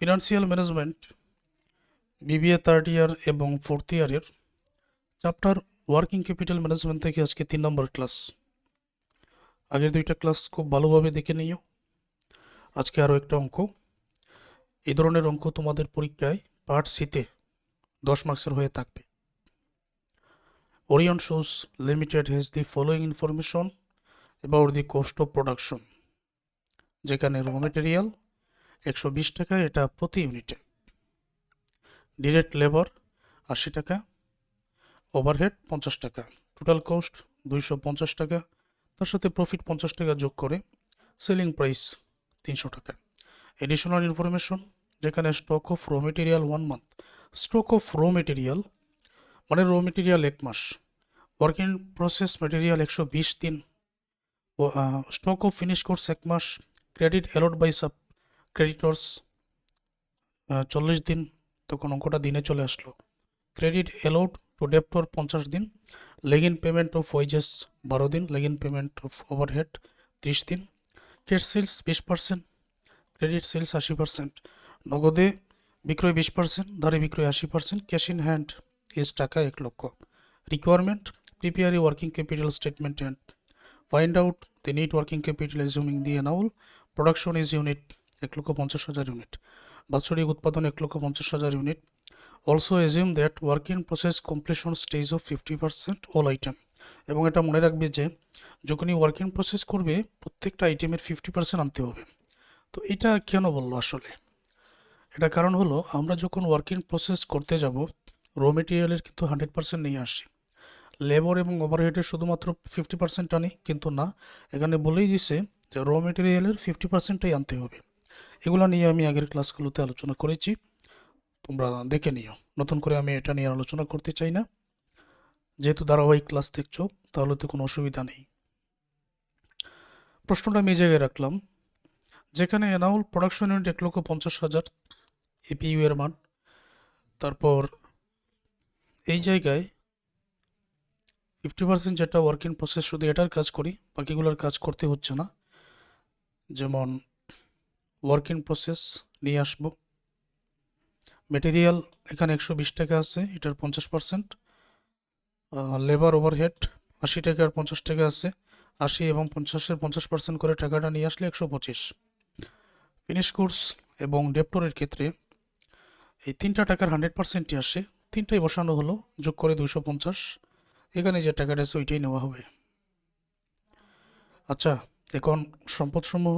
Financial management BBA third year এবং fourth ইয়ারের chapter working capital management থেকে আজকে তিন নম্বর ক্লাস আগের দুইটা ক্লাস খুব ভালোভাবে দেখে নিও। আজকে আরও একটা অঙ্ক। এই ধরনের অঙ্ক তোমাদের পরীক্ষায় পার্ট সিতে দশ মার্কসের হয়ে থাকবে। Orion shoes limited has the following information about the cost of production যেখানে র মেটেরিয়াল একশো বিশ টাকা, এটা প্রতি ইউনিটে। ডিরেক্ট লেবার আশি টাকা, ওভারহেড পঞ্চাশ টাকা, টোটাল কস্ট দুইশো পঞ্চাশ টাকা, তার সাথে প্রফিট পঞ্চাশ টাকা যোগ করে সেলিং প্রাইস তিনশো টাকা। এডিশনাল ইনফরমেশন, যেখানে stock of raw material one month stock of raw material মানে র মেটেরিয়াল এক মাস। ওয়ার্ক প্রসেস মেটেরিয়াল একশো বিশ দিন। স্টক অফ ফিনিশ কোর্স এক মাস। Credit allowed by sub creditors চল্লিশ দিন, তখন অঙ্কটা দিনে চলে আসলো। ক্রেডিট অ্যালাউড টু ডেপ্টর পঞ্চাশ দিন lag in payment of wages বারো দিন lag in payment of overhead ত্রিশ দিন কেট সেলস বিশ পার্সেন্ট ক্রেডিট সেলস আশি পার্সেন্ট নগদে বিক্রয় বিশ পার্সেন্ট ধারে বিক্রয় আশি percent cash in hand is টাকা এক লক্ষ। Requirement prepare working capital statement and find out the net working capital assuming the annual production is unit এক লক্ষ পঞ্চাশ হাজার ইউনিট বাৎসরিক উৎপাদন এক লক্ষ পঞ্চাশ হাজার unit also assume that work in process completion stage of fifty percent all item এবং এটা মনে রাখবে যে, যখনই ওয়ার্ক ইন প্রসেস করবে, প্রত্যেকটা আইটেমের ফিফটি পার্সেন্ট আনতে হবে। তো এটা কেন বলল আসলে? এটা কারণ হলো, আমরা যখন ওয়ার্ক ইন প্রসেস করতে যাব র মেটেরিয়ালের কিন্তু হান্ড্রেড পার্সেন্ট নিয়ে আসি লেবার এবং ওভারহেডের শুধুমাত্র ফিফটি পার্সেন্ট আনি, কিন্তু না, এখানে বলেই দিছে যে র মেটেরিয়ালের ফিফটি পার্সেন্টটাই আনতে হবে। এগুলো নিয়ে আমি আগের ক্লাসগুলোতে আলোচনা করেছি। তোমরা দেখে নিও। নতুন করে আমি এটা নিয়ে আলোচনা করতে চাই না। যেহেতু ধারাবাহিক ক্লাস দেখছ, তাহলে তো কোনো অসুবিধা নেই। প্রশ্নটা আমি এই জায়গায় রাখলাম। যেখানে এনাউল প্রোডাকশন ইউনিট এক লক্ষ পঞ্চাশ হাজার এপিইউ এর মান। তারপর এই জায়গায় ফিফটি পার্সেন্ট যেটা ওয়ার্ক প্রসেস শুধু এটার কাজ করি, বাকিগুলোর কাজ করতে হচ্ছে না। যেমন ওয়ার্ক ইন প্রসেস নিয়ে আসব। মেটেরিয়াল এখানে একশো বিশ টাকা আছে, এটার পঞ্চাশ পার্সেন্ট লেবার ওভারহেড আশি টাকার পঞ্চাশ টাকা আছে, আশি এবং পঞ্চাশের পঞ্চাশ পার্সেন্ট করে টাকাটা নিয়ে আসলে একশো পঁচিশ। ফিনিশ কোর্স এবং ডেপ্টরের ক্ষেত্রে এই তিনটা টাকার হান্ড্রেড পার্সেন্টই আসে, তিনটাই বসানো হলো, যোগ করে দুইশো পঞ্চাশ। এখানে যে টাকাটা আছে, ওইটাই নেওয়া হবে। আচ্ছা এখন সম্পদসমূহ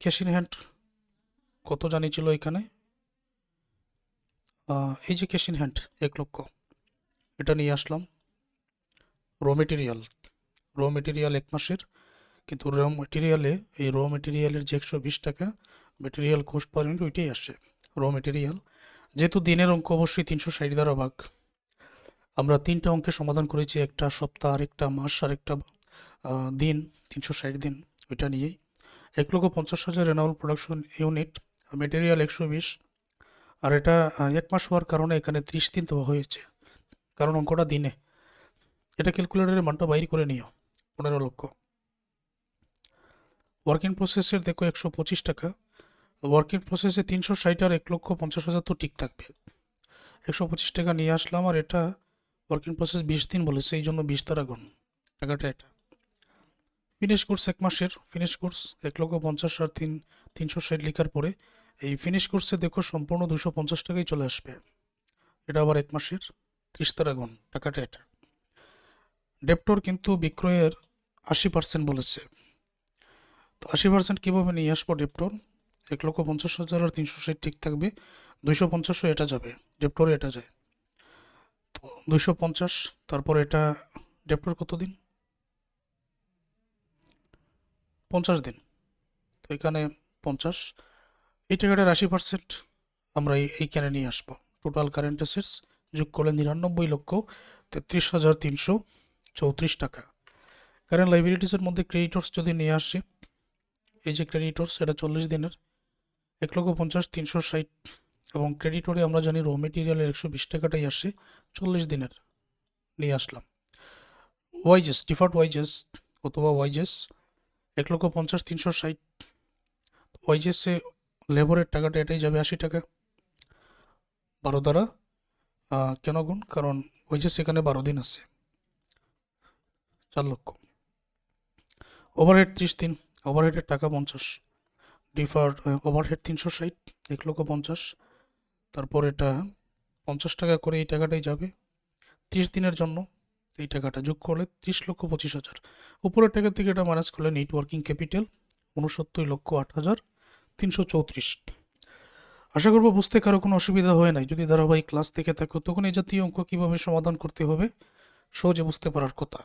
ক্যাশ ইন হ্যান্ড কত জানি ছিল এখানে? এই হ্যান্ড এক লক্ষ। এটা নিয়ে আসলাম। র মেটেরিয়াল র মেটেরিয়াল এক মাসের, কিন্তু র মেটেরিয়ালে এই র মেটেরিয়ালের যে একশো বিশ টাকা মেটেরিয়াল কোস্ট পার ইউনিট ওইটাই আসে র মেটেরিয়াল যেহেতু দিনের অঙ্ক অবশ্যই তিনশো ষাট দ্বারা ভাগ। আমরা তিনটা অঙ্কের সমাধান করেছি, একটা সপ্তাহ, আরেকটা মাস, আরেকটা দিন, তিনশো ষাট দিন, ওইটা নিয়েই। এক লক্ষ পঞ্চাশ হাজার এনাউল প্রোডাকশন ইউনিট মেটেরিয়াল একশো বিশ। আর এটা এক মাস হওয়ার কারণে এখানে ত্রিশ দিন দেওয়া হয়েছে। কারণ অঙ্কটা দিনে। এটা ক্যালকুলেটরের মানটা বাইর করে নিও, পনেরো লক্ষ। ওয়ার্ক ইন প্রসেসের দেখো একশো পঁচিশ টাকা। ওয়ার্ক ইন প্রসেসে তিনশো ষাট আর এক লক্ষ পঞ্চাশ হাজার তো ঠিক থাকবে। একশো পঁচিশ টাকা নিয়ে আসলাম, আর এটা ওয়ার্ক ইন প্রসেস বিশ দিন বলেছে, এই জন্য বিশ তারা গুণ। টাকাটা এটা। ফিনিশ কোর্স এক মাসের ফিনিশ কোর্স এক লক্ষ পঞ্চাশ আর তিন, তিনশো ষাট লেখার পরে এই ফিনিশ কোর্সে দেখো সম্পূর্ণ দুশো পঞ্চাশ টাকাই চলে আসবে। এটা আবার এক মাসের ত্রিশ তারা গুণ, টাকাটা এটা। ডেপ্টর কিন্তু বিক্রয়ের আশি পার্সেন্ট বলেছে। তো আশি পার্সেন্ট কীভাবে নিয়ে আসব ডেপ্টর এক লক্ষ পঞ্চাশ হাজার আর তিনশো ষাট ঠিক থাকবে দুইশো পঞ্চাশও এটা যাবে ডেপ্টরে এটা যায়। তো দুইশো পঞ্চাশ, তারপর এটা ডেপ্টর কত দিন? পঞ্চাশ দিন। তো এখানে পঞ্চাশ এই টাকাটার আশি পার্সেন্ট। আমরা এই- এইখানে নিয়ে আসব। টোটাল কারেন্ট অ্যাসেটস যোগ করলে নিরানব্বই লক্ষ তেত্রিশ হাজার তিনশো চৌত্রিশ টাকা। কারেন্ট লাইবিলিটিসের মধ্যে ক্রেডিটর্স যদি নিয়ে আসি, এই যে ক্রেডিটর্স এটা চল্লিশ দিনের। এক লক্ষ পঞ্চাশ, তিনশো ষাট। এবং ক্রেডিটরে আমরা জানি র মেটেরিয়ালের একশো বিশ টাকাটাই আসে, চল্লিশ দিনের নিয়ে আসলাম। ওয়াইজেস ডিফার্ট ওয়াইজেস অথবা ওয়াইজেস এক লক্ষ পঞ্চাশ, তিনশো ষাট। ওয়াইজেসে লেবারের টাকাটা এটাই যাবে আশি টাকা। বারো দ্বারা কেন গুণ? কারণ ওই যে সেখানে বারো দিন আছে। চার লক্ষ। ওভারহেড ত্রিশ দিন ওভারহেডের টাকা পঞ্চাশ। ডিফার ওভারহেড তিনশো ষাট, এক লক্ষ পঞ্চাশ। তারপর এটা পঞ্চাশ টাকা করে এই টাকাটাই যাবে। ত্রিশ দিনের জন্য এই টাকাটা, যোগ করলে ত্রিশ লক্ষ পঁচিশ হাজার। উপরের টাকা থেকে এটা মাইনাস করলে নেট ওয়ার্কিং ক্যাপিটাল উনসত্তর লক্ষ আট হাজার। তিনশো চৌত্রিশ। আশা করব বুঝতে কারও কোনো অসুবিধা হয় নাই। যদি ধারাবাহিক ক্লাস থেকে থাকো, তখন এই জাতীয় অঙ্ক কীভাবে সমাধান করতে হবে, সহজে বুঝতে পারার কথা।